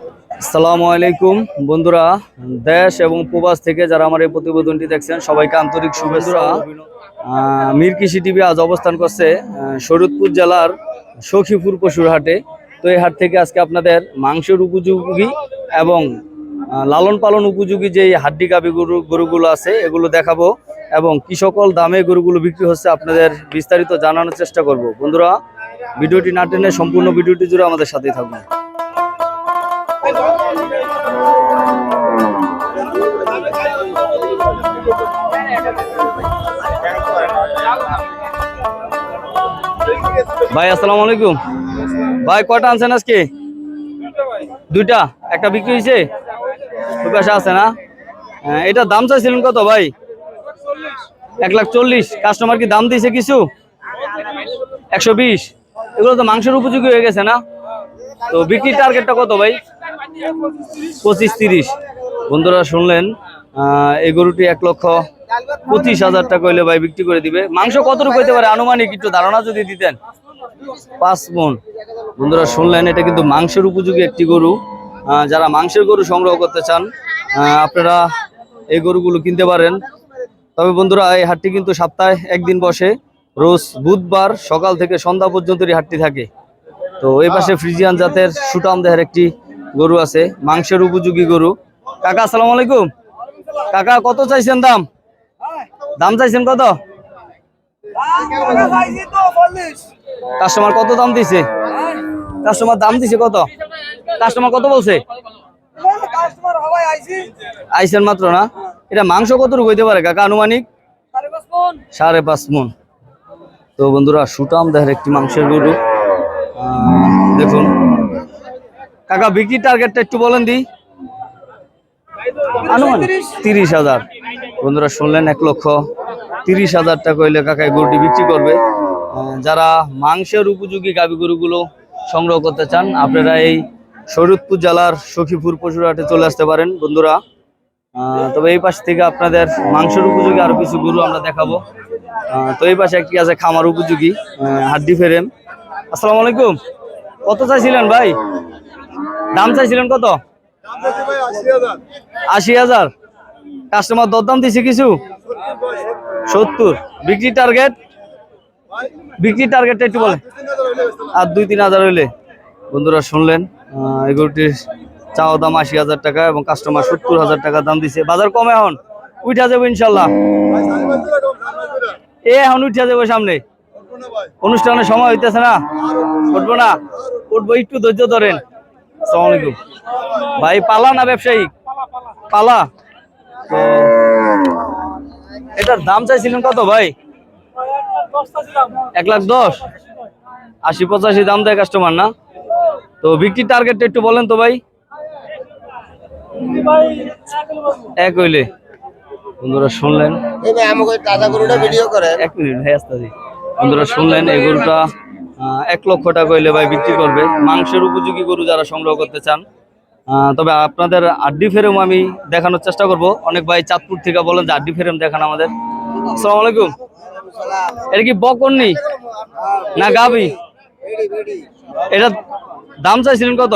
আসসালামু আলাইকুম বন্ধুরা দেশ এবং প্রবাস থেকে যারা আমার এই প্রতিবেদনটি দেখছেন সবাইকে আন্তরিক শুভেচ্ছা। মীর কৃষি টিভি আজ অবস্থান করছে আহ, শরীয়তপুর জেলার সখীপুর পশুর হাটে তো এই হাট থেকে আজকে আপনাদের মাংসের উপযোগী এবং লালন পালন উপযোগী যে হাড্ডি গাবি গরু গরুগুলো আছে এগুলো দেখাবো এবং কি সকল দামে গরুগুলো বিক্রি হচ্ছে আপনাদের বিস্তারিত জানানোর চেষ্টা করব। বন্ধুরা ভিডিওটি না টেনে সম্পূর্ণ ভিডিওটি জুড়ে আমাদের সাথেই থাকুন। ভাই আসসালামু আলাইকুম। ভাই কয়টা আনছেন আজকে? দুইটা। একটা বিক্রি হয়েছে ওই পাশে আছে না? হ্যাঁ, এটার দাম চাইছিলেন কত ভাই? এক লাখ চল্লিশ। কাস্টমার কি দাম দিয়েছে কিছু? একশো বিশ। এগুলো তো মাংসের উপযোগী হয়ে গেছে না? তো বিক্রির টার্গেটটা কত ভাই? পঁচিশ তিরিশ। বন্ধুরা শুনলেন এই গরুটি এক লক্ষ পঁচিশ হাজার টাকা হইলে ভাই বিক্রি করে দিবে। মাংস কতটুকু হইতে পারে? আনুমানিক একটু ধারণা যদি দিতেন। পাঁচ মন। বন্ধুরা, শুনলেন, এটা কিন্তু মাংসের উপযোগী একটি গরু। যারা মাংসের গরু সংগ্রহ করতে চান আপনারা এই গরুগুলো কিনতে পারেন। তবে বন্ধুরা, এই হাটটি কিন্তু সপ্তাহে একদিন বসে। রোজ বুধবার সকাল থেকে সন্ধ্যা পর্যন্ত এই হাটটি থাকে। তো এই পাশে ফ্রিজিয়ান জাতের সুটাম দেহের একটি গরু আছে। মাংসের উপযোগী গরু। কাকা, আসসালামু আলাইকুম। কাকা, কত চাইছেন দাম? দাম চাইছেন কত? কাস্টমার কত দাম দিছে? কাস্টমার দাম দিছে কত? কাস্টমার কত বলছে? আইসেন মাত্র না? এটা মাংস কতটুকু হইতে পারে কাকা আনুমানিক? সাড়ে পাঁচ মন। তো বন্ধুরা, সুটাম দেহের একটি মাংসের গরু। দেখুন। কাকা বিক্রি টার্গেটটা একটু বলেন দি। আনুমানিক? তিরিশ হাজার। বন্ধুরা শুনলেন, এক লক্ষ তিরিশ হাজার টাকা হইলে কাকা এই গরুটি বিক্রি করবে। যারা মাংসের উপযোগী গাভী গরুগুলো সংগ্রহ করতে চান, আপনারা এই শরীয়তপুর জেলার সখীপুর পশুরহাটে চলে আসতে পারেন, বন্ধুরা। তবে এই পাশ থেকে আপনাদের মাংসের উপযোগী আরও কিছু গরু আমরা দেখাবো। তো এই পাশে একটি আছে খামার উপযোগী হাড্ডি ফেরেম। আসসালামু আলাইকুম। কত চাইছিলেন ভাই? দাম চাইছিলেন কত? আশি হাজার। কাস্টমার দরদাম দিছে কিছু? সত্তর। বিক্রি টার্গেট বিক্রি টার্গেটটা একটু বলে আর দুই, তিন হাজার হইলে। বন্ধুরা শুনলেন গরুটির চাওয়া দাম আশি হাজার টাকা এবং কাস্টমার সত্তর হাজার টাকা দাম দিছে। বাজার কমে এখন। উঠা যাব ইনশাল্লাহ। এ এখন উঠা যাব সামনে। অনুষ্ঠানের সময় হইতেছে না? উঠবো না? উঠবো, একটু ধৈর্য ধরেন। আসসালামু আলাইকুম। ভাই, পালা না ব্যবসায়ী? পালা। এটার দাম চাইছিলেন কত ভাই? এক লাখ দশ? আশি পঁচাশি দাম দেয় কাস্টমার না? তো বিক্রির টার্গেটটা একটু বলেন তো ভাই। এক হইলে। বন্ধুরা শুনলেন? এক মিনিট ভাই আসতেছি বন্ধুরা শুনলেন এই গরুটা এক লক্ষ টাকা হইলে ভাই বিক্রি করবে। মাংসের উপযোগী গরু যারা সংগ্রহ করতে চান তবে আপনাদের আড্ডি ফেরেম আমি দেখানোর চেষ্টা করব। অনেক ভাই চাঁদপুর থেকে বলেন যে আড্ডি ফেরেম দেখান আমাদের। আসসালামু আলাইকুম। এটা কি বকননি না গাবি? এটা দাম চাইছিলেন কত?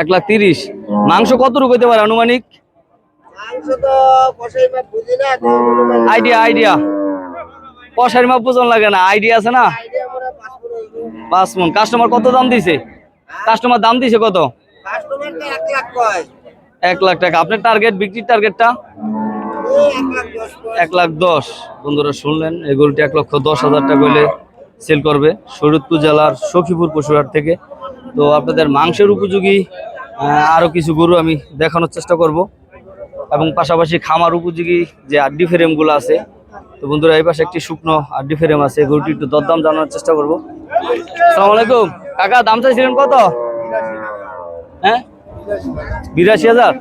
এক লাখ তিরিশ। মাংস কত রূপ হইতে পারে আনুমানিক? Idea idea. কষারি মাপ বুঝন লাগে না, আইডিয়া আছে না। পাঁচ মন। কাস্টমার কত দাম দিছে? কাস্টমার দাম দিছে কত? এক লাখ টাকা। আপনার টার্গেট বিক্রির টার্গেটটা এক লাখ দশ বন্ধুরা শুনলেন এই গরুটি এক লক্ষ দশ হাজার টাকা হলে সেল করবে শরীয়তপুর জেলার সখীপুর পশুহাট থেকে। তো আপনাদের মাংসের উপযোগী আহ, আরও কিছু গরু আমি দেখানোর চেষ্টা করব। এবং পাশাপাশি খামার উপযোগী যে আড্ডি ফ্রেমগুলো আছে তো বন্ধুরা এই পাশে একটি শুকনো আড্ডি ফ্রেম আছে এই গরুটি একটু দরদাম জানানোর চেষ্টা করব আসসালামু আলাইকুম কাকা দাম চাইছিলেন কত হ্যাঁ বিরাশি হাজার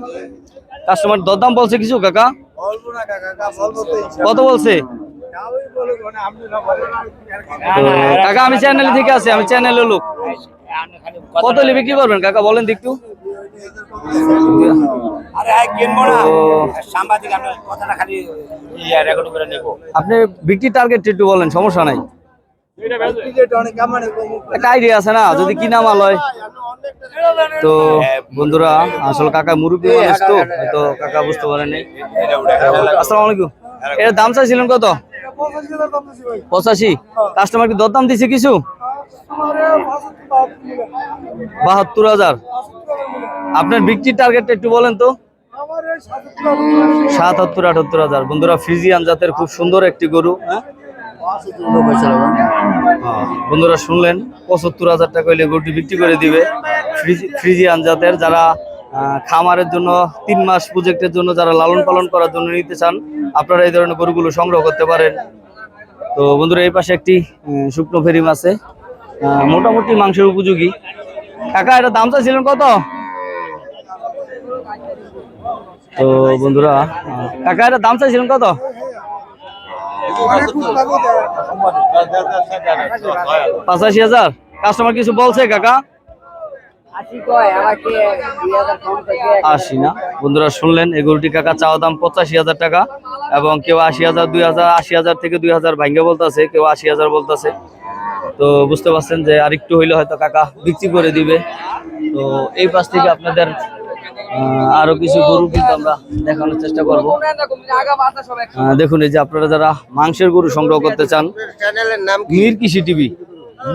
কাস্টমার দরদাম বলছে কিছু কাকা অল্প না কাকা কাকা অল্প তো কত বলছে কাকা আমি চ্যানেল থেকে আছি আমি চ্যানেলের লোক কত বিক্রি করবেন কাকা বলেন তো আপনি বিক্রি টার্গেট একটু বলেন, সমস্যা নাই। একটা আইডিয়া আছে না, যদি কিনা মাল হয় তো বন্ধুরা, আসলে কাকা মানুষ তো কাকা বুঝতে পারেনি আসসালামু আলাইকুম। দাম চাইছিলেন কত? পঁচাশি। কাস্টমার কি দরদাম দিছে কিছু? বাহাত্তর হাজার। আপনার বিক্রির টার্গেটটা একটু বলেন তো। সাতাত্তর আটাত্তর হাজার। বন্ধুরা ফ্রিজিয়ান জাতের খুব সুন্দর একটি গরু হ্যাঁ? হ্যাঁ, বন্ধুরা শুনলেন পঁচাত্তর হাজার টাকা হইলে গরুটি বিক্রি করে দিবে ফ্রিজি- ফ্রিজিয়ান জাতের। যারা খামারের জন্য তিন মাস প্রজেক্টের জন্য যারা লালন পালন করার জন্য নিতে চান আপনারা এই ধরনের গরুগুলো সংগ্রহ করতে পারেন। তো বন্ধুরা এই পাশে একটি শুকনো ফেরিম আছে। মোটামুটি মাংসের উপযোগী। কাকা, এটা দাম চাইছিলেন কত? তো বন্ধুরা কাকা, এটা দাম চাইছিলেন কত? পঁচাশি হাজার। কাস্টমার কিছু বলছে, কাকা? আশি না। বন্ধুরা, শুনলেন, এই কাকা চাওয়া দাম পঁচাশি হাজার টাকা এবং কেউ আশি হাজার, দুই হাজার, আশি হাজার থেকে দুই হাজার ভাঙ্গে বলতেছে, কেউ আশি হাজার বলতেছে। তো বুঝতে পারছেন যে আরেকটু হইলে হয়তো কাকা বিক্রি করে দিবে। তো এই পাশ থেকে আপনাদের আহ, আরও কিছু গরু কিন্তু আমরা দেখানোর চেষ্টা করব। দেখুন এই যে আপনারা যারা মাংসের গরু সংগ্রহ করতে চান চ্যানেলের নাম Mir Krishi TV.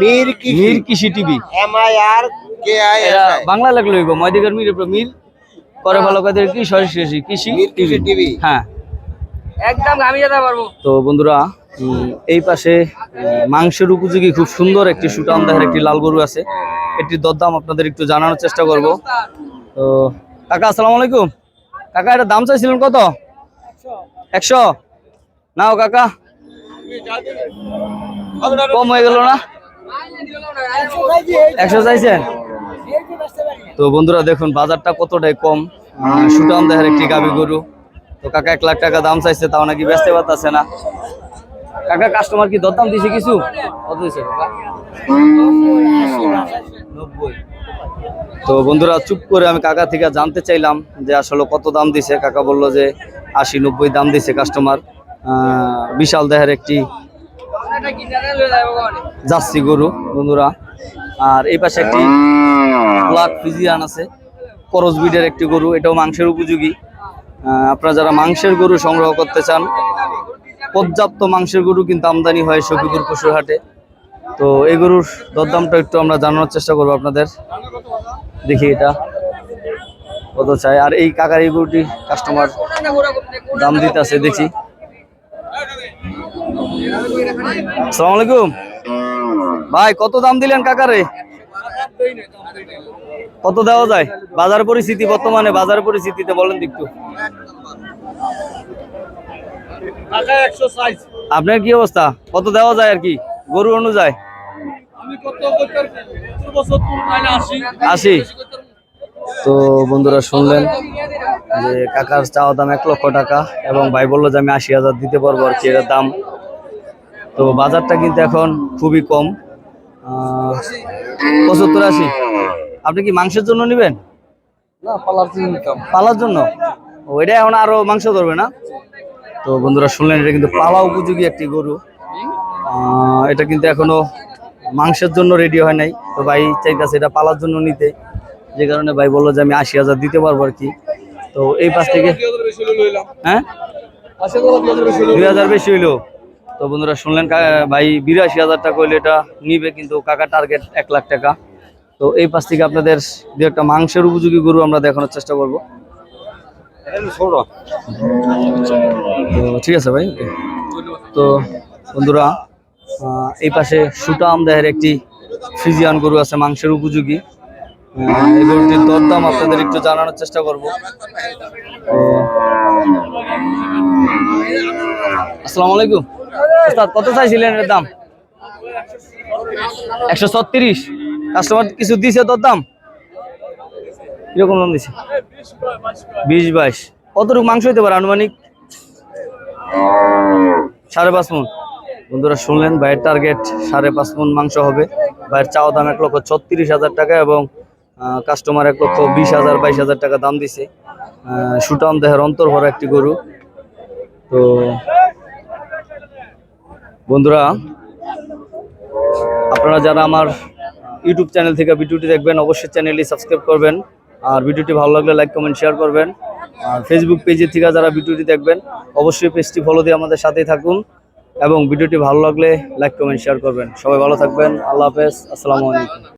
Mir Krishi. TV M I R K I Bangla লাগল ময়দিকার মির মির করে ভালো কাদের কি সরাসরি কৃষি কৃষি টিভি। হ্যাঁ। একদম আমি যেতে পারব। তো বন্ধুরা এই পাশে মাংসের উপযোগী খুব সুন্দর একটি সুটান দেহের একটি লাল গরু আছে। এটি দরদাম আপনাদের একটু জানানোর চেষ্টা করব। তো, কাকা, আসসালামু আলাইকুম। কাকা, এটা দাম চাইছিলেন কত? একশো। নাও, কাকা। কম হয়ে গেল না? একশো চাইছেন? তো বন্ধুরা, দেখুন, বাজারটা কতটাই কম। সুটান দেহের একটি গাবি গরু। তো কাকা, এক লাখ টাকা দাম চাইছে, তাও নাকি বেচতে পারতেছে না। কাকা কাস্টমার কি দরদাম দিছে কিছু? নব্বই। তো বন্ধুরা, চুপ করে আমি কাকা থেকে জানতে চাইলাম যে আসলে কত দাম দিছে। কাকা বলল যে আশি নব্বই দাম দিছে কাস্টমার বিশাল দেহের একটি জার্সি গরু, বন্ধুরা। আর এই পাশে একটি ব্লাক ফিজিয়ান আছে করস বিডের একটি গরু, এটাও মাংসের উপযোগী। আপনারা যারা মাংসের গরু সংগ্রহ করতে চান পর্যাপ্ত মাংসের গরু কিন্তু আমদানি হয় সখীপুর পশুর হাটে। তো এই গরুর দরদামটা একটু আমরা জানানোর চেষ্টা করব আপনাদের। দেখি এটা কত চাই। আর এই কাকার এই গরুটি কাস্টমার দাম দিতে আছে দেখি। আসসালামু আলাইকুম। ভাই, কত দাম দিলেন কাকারে? কত দেওয়া যায়? বাজার পরিস্থিতি বর্তমানে, বাজার পরিস্থিতিতে বলেন একটু। আপনার কি অবস্থা? কত দেওয়া যায় আর কি? গরু অনুযায়ী। আশি। তো বন্ধুরা শুনলেন যে কাকার চাওয়া দাম এক লক্ষ টাকা এবং ভাই বলল যে আমি আশি হাজার দিতে পারব আর কি এর দাম। তো বাজারটা কিন্তু এখন খুবই কম। আহ, পঁচাত্তর আশি। আপনি কি মাংসের জন্য নেবেন? না পালার জন্য পালার জন্য? ওইটা এখন আরও মাংস ধরবে না? তো বন্ধুরা শুনলেন, এটা কিন্তু পালা উপযোগী একটি গরু। এটা কিন্তু এখনও মাংসের জন্য রেডি হয় নাই। তো ভাই চাইতেছে এটা পালার জন্য নিতে। যে কারণে ভাই বলল যে আমি আশি হাজার দিতে পারব আর কি। তো এই পাশ থেকে হ্যাঁ? দুই হাজার বেশি হইল। তো বন্ধুরা শুনলেন ভাই বিরাশি হাজার টাকা হইলে এটা নিবে, কিন্তু কাকা টার্গেট এক লাখ টাকা। তো এই পাশ থেকে আপনাদের দু একটা মাংসের উপযোগী গরু আমরা দেখানোর চেষ্টা করব। ঠিক আছে ভাই তো বন্ধুরা এই পাশে সুটাম দেহের একটি ফ্রিজিয়ান গরু আছে, মাংসের উপযোগী। এই গরুটির দরদাম আপনাদের একটু জানানোর চেষ্টা করব। আসসালামু আলাইকুম। কত চাইছিলেন এর দাম? একশো ছত্রিশ। কাস্টমার কিছু দিছে তোর দাম কীরকম দাম দিছে? বিশ বাইশ। কতটুকু মাংস হইতে পারে আনুমানিক? সাড়ে পাঁচ মন। বন্ধুরা শুনলেন, ভাইয়ের টার্গেট সাড়ে পাঁচ মন মাংস হবে। ভাইয়ের চাওয়া দাম এক লক্ষ ছত্রিশ হাজার টাকা এবং কাস্টমার এক লক্ষ বিশ হাজার, বাইশ হাজার টাকা দাম দিছে। সুটাম দেহের অন্তর ভরা একটি গরু। তো, বন্ধুরা, আপনারা যারা আমার ইউটিউব চ্যানেল থেকে ভিডিওটি দেখবেন, অবশ্যই চ্যানেলটি সাবস্ক্রাইব করবেন। আর ভিডিওটি ভালো লাগলে লাইক কমেন্ট শেয়ার করবেন। আর ফেসবুক পেজে থেকে যারা ভিডিওটি দেখবেন, অবশ্যই পেজটি ফলো দিয়ে আমাদের সাথেই থাকুন। এবং ভিডিওটি ভালো লাগলে লাইক কমেন্ট শেয়ার করবেন। সবাই ভালো থাকবেন। আল্লাহ হাফেজ। আসসালামু আলাইকুম।